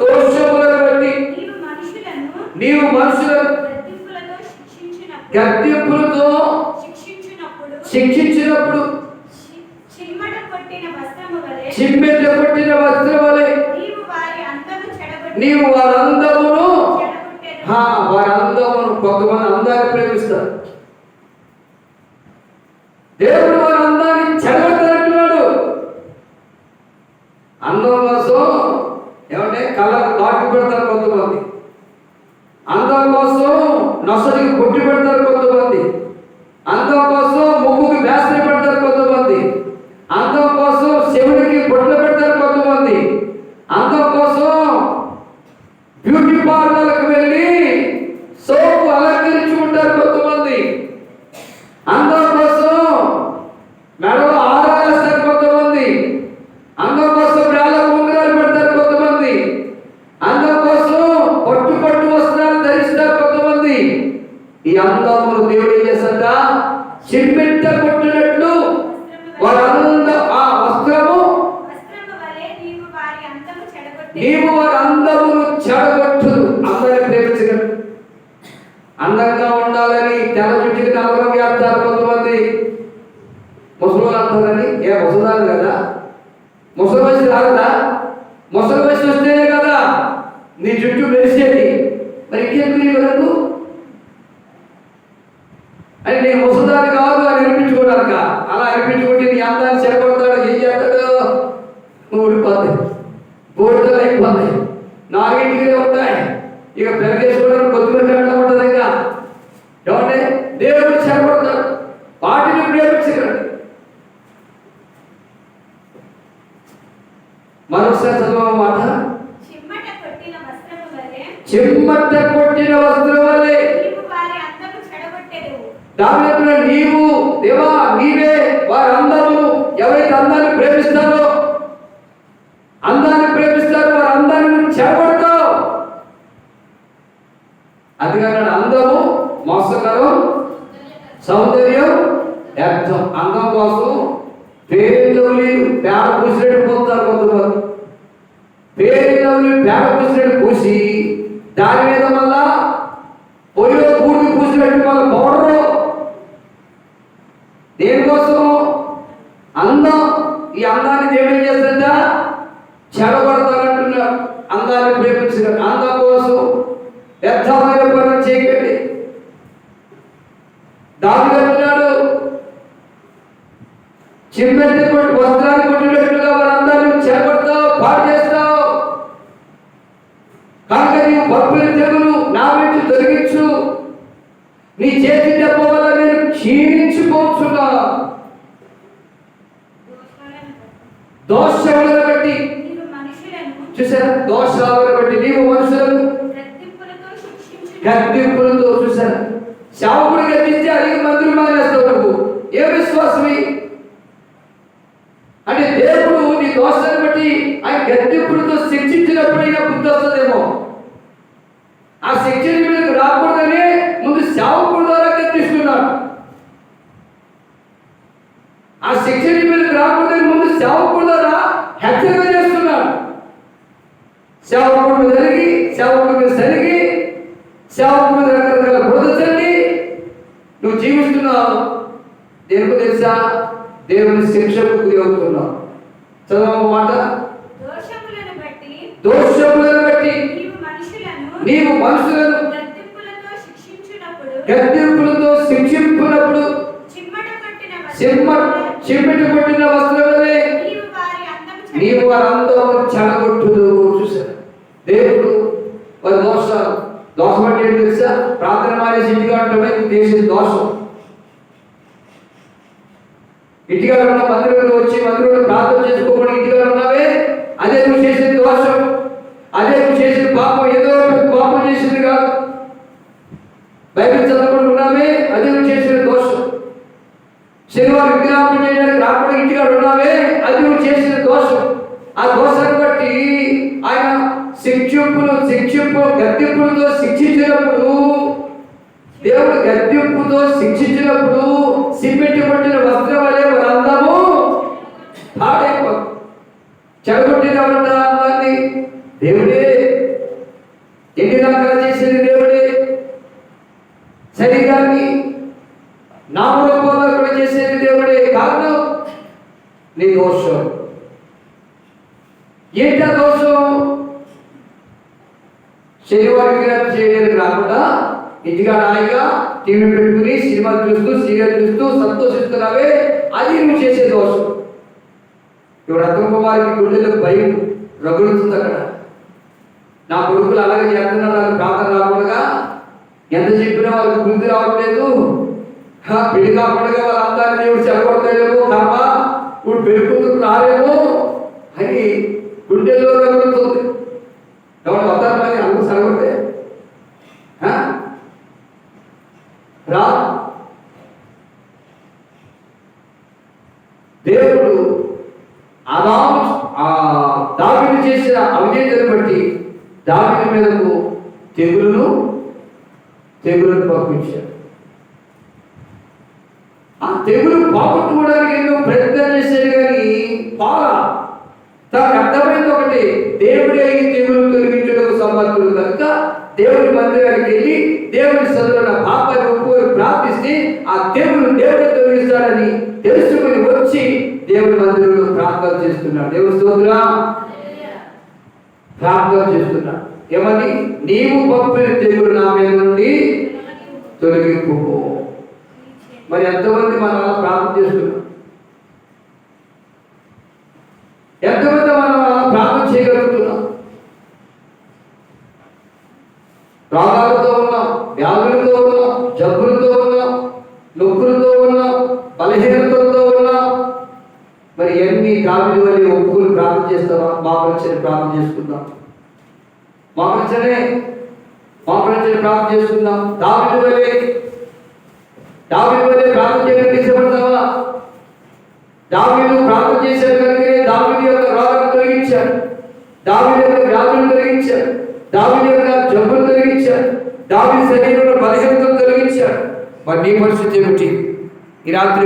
దోషములను బట్టి నీవు మనుషులను గద్దింపులతో శిక్షించినప్పుడు చిమ్మట కొట్టిన వస్త్రం వలె నీవు వారి అందము చెడగొట్టి నీవు వారందమును చెడగొట్టెదవు. హా, వారందమును కొంతమంది అందాన్ని ప్రేమిస్తారు దేవుడు వారి అందాన్ని చెడగొట్టాలంటున్నాడు. అందం కోసం ఏమంటే కళ్ళకు కాటు పెడతారు కొంతమంది. అందం కోసం నొసటికి కొట్టి పెడతారు కొంతమంది అందం కోసం ముగ్గుకి వేసరి పెడతారు కొంతమంది అందం కోసం శివుడికి బొట్లు పెడతారు కొంతమంది అందం కోసం బ్యూటీ పార్లర్లకు వెళ్ళి సోపు అలంకరించుకుంటారు కొంతమంది అందం కోసం మెడలో ఆరాలు వేస్తారు కొంతమంది అందం కోసం వేళ ఉంగరాలు పెడతారు కొంతమంది అందం కోసం పట్టు పట్టు వస్త్రాలు ధరిస్తారు కొంతమంది ఈ అందములు దేవుడు ఏం చేస్తాడ చిమ్మెట్ట కొట్టినట్లు వారంద ఆ వస్త్రము వస్త్రము వలె నీవు వారి అందము చెడగొట్టి నీవు వారు అందరూ చెడగొట్టుదు అందరిని ప్రేమించగలరు. అందంగా ఉండాలని తెల్ల చుట్టుకి నలభై వేస్తారు కొంతమంది ముసలి అంటారని ఏ ముసలాలు కదా? ముసలి వయసు రాదా ముసలి వయసు వస్తేనే కదా నీ చుట్టూ మెరిసేది. మరి ఇంకెందుకు నీ వరకు అని నేను ముసదాన్ని కాదు అని అనిపించుకోవడానిక అలా అనిపించుకుంటే నీ అందాన్ని చెడగొడతాడు నాలుగింటికి ఉంటాయి ఇక పెరగేసుకోవడానికి కొద్దిమంది వెళ్ళడం ఉంటుంది ఇంకా. ఏమంటే? దేవుడు చెడగొడతాడు వాటిని ప్రేమించగలడు మరొకసారి చదువు మాట? చిమ్మట కొట్టిన వస్త్రం వలె నీవు వారి అందము చెడగొట్టెదవు. దాని నీవు దేవా నీవే వారి అందరూ ఎవరైతే అందాన్ని ప్రేమిస్తారో అందాన్ని ప్రేమిస్తారో వారి అందాన్ని నువ్వు చెడగొడతావు అందుకని అందము మోసకరం సౌందర్యం వ్యర్థం. అందం కోసం పేరులవులి పేడ పూసినట్టు పోతారు కొంతమంది పేరులవులి పేడ పూసినట్టు పూసి దాని మీద మళ్ళా పొయ్యిలో పూర్తి పూసినట్టు మళ్ళీ పౌడరు దేనికోసం అందం ఈ అందాన్ని దేవుడు ఏం చేస్తుందా చెడగొడతానంటున్నాడు అందాన్ని ప్రేమించగలరు అందం కోసం వ్యర్థమైన పనులు చేయకండి. దాని అంటున్నాడు చిమ్మెత్తి కొట్టి వస్త్రాన్ని కొట్టినట్లుగా వారందరినీ చెడగొడతావు పాడు చేస్తావు కనుక నీవు పప్పుల తెగులు నా నుంచి తొలగించు. నీ చేతి దెబ్బ వల్ల నేను దోషాలను దోషములను బట్టి బట్టి నీవు మనుషులను చూసారా? దోషాలను బట్టి నీవు మనుషులను గర్భింపులతో చూశాను. శావకుడు శావుకుడు గద్దిస్తే అడిగి మందులు మానేస్తావు నువ్వు ఏ విశ్వాసమి? అంటే దేవుడు నీ దోషాన్ని బట్టి ఆయన గర్భింపులతో శిక్షించినప్పుడైనా అయినా బుద్ధి వస్తుందేమో. ఆ శిక్షణ మీదకి రాకూడదని ముందు శావకుడు ద్వారా గద్దిస్తున్నాడు ఆ శిక్షణ మీదకి రాకూడదని ముందు శావకుడు ద్వారా హెచ్చరిక చేస్తున్నాడు. శావకుడు జరిగి శావకుడు సరిగి సేవకుడు మీద రకరకాల బోధ చల్లి నువ్వు జీవిస్తున్నావు. దేనికి తెలుసా? దేవుని శిక్షకు గురి అవుతున్నావు. చదవ మాట? దోషములను బట్టి నీవు మనుషులను గద్దింపులతో శిక్షింపునప్పుడు వస్త్రము చిమ్మిటి కొట్టిన వస్త్రములే నీవు. వారందరూ చెడగొట్టుదు చూసారు దేవుడు వారి దోషాలు దోషం అంటే ఏంటి తెలుసా ప్రార్థన మానేసి ఇంటిగా ఉండటమే నువ్వు దోషం ఇంటిగా ఉన్న మందిరంలో వచ్చి మందిరంలో ప్రార్థన చేసుకోకుండా ఇంటిగా ఉన్నావే? అదే నువ్వు చేసిన దోషం అదే నువ్వు చేసిన పాపం. ఏదో పాపం చేసింది కాదు. బైబిల్ చదవకుండా ఉన్నావే? అదే నువ్వు చేసిన దోషం శనివారం విజ్ఞాపన చేయడానికి రాకుండా ఇంటిగా ఉన్నావే? అది నువ్వు చేసిన దోషం ఆ దోషాన్ని శిక్షింపులు శిక్షింపు గద్దెంపులతో శిక్షించినప్పుడు దేవుడు గద్దెంపుతో శిక్షించినప్పుడు సిమ్మెట్టి పట్టిన వస్త్రం వలె మన అందము పాడైపో చెడగొట్టిన అందాన్ని దేవుడే నిరాకరణ చేసేది దేవుడే. శరీరాన్ని నామరూపంలో కూడా చేసేది దేవుడే. కారణం నీ దోషం. ఏంట దోషం? శనివారం విరామం చేయడానికి రాకుండా ఇంటిగా నాయిగా టీవీ పెట్టుకుని సినిమా చూస్తూ సీరియల్ చూస్తూ సంతోషిస్తున్నావే అది నువ్వు చేసే దోషం. ఇప్పుడు అర్థం కుమారికి గుండెలో భయం రగులుతుంది అక్కడ. నా కొడుకులు అలాగే చేస్తున్నారు నాకు ప్రాంతం రాకుండా. ఎంత చెప్పినా వాళ్ళకి బుద్ధి రావట్లేదు. పెళ్ళి కాకుండా వాళ్ళందరినీ దేవుడు చెడగొడతాడేమో కర్మ ఇప్పుడు పెరుగుతుంది రారేమో అని గుండెల్లో రగులుతుంది. ఎవరు వస్తారు మరి అందరూ సరగొడితే హా? రా దేవుడు అలా ఆ దావిని చేసిన అవినేతను బట్టి దావిని మీదకు తెగులును తెగులను పంపించాడు. ఆ తెగులు పోగొట్టుకోవడానికి ఎన్నో ప్రయత్నం చేశాడు కానీ పాల తనకు అర్థమైంది ఒకటి దేవుడే ఈ తెగులు తొలగించడం సమర్థుడు కనుక దేవుడి మందిరానికి వెళ్ళి దేవుడి సదువుల పాపాన్ని ఒప్పుకొని ప్రార్థిస్తే ఆ దేవుని దేవుడు తొలగిస్తాడని తెలుసుకుని వచ్చి దేవుడి మందిరంలో ప్రార్థన చేస్తున్నాడు. దేవుడి స్తోత్రా. ప్రార్థన చేస్తున్నాడు. ఏమని నీవు పంపిన దేవుడు నా మీద నుండి తొలగింపు మరి ఎంతమంది మనం ప్రార్థన చేస్తున్నాం ఎంతమంది మనం అలా ప్రార్థన చేయగలుగుతున్నాం రోగాలతో ఉన్నాం వ్యాధులతో ఉన్నాం జబ్బులతో ఉన్నాం నొప్పులతో ఉన్నాం బలహీనతలతో ఉన్నాం మరి ఎన్ని దావిది వల్ల ఒప్పుకుని ప్రార్థన చేస్తామా మాకొచ్చిన ప్రార్థన చేసుకుందాం. మాకొచ్చనే మాకొచ్చిన ప్రార్థన చేసుకుందాం. దావిది వల్లే దావీదు వల్లే ప్రార్థన చేయడానికి ఇష్టపడతావా? దావిడు ప్రార్థన చేశాడు కనుక దావీదు యొక్క రోగాన్ని తొలగించాడు. దావీదు యొక్క వ్యాధులు తొలగించాడు. దావీదు యొక్క జబ్బులు తొలగించాడు. దావీదు శరీరంలో బలహీనతలు తొలగించాడు. మరి నీ పరిస్థితి ఏమిటి? ఈ రాత్రి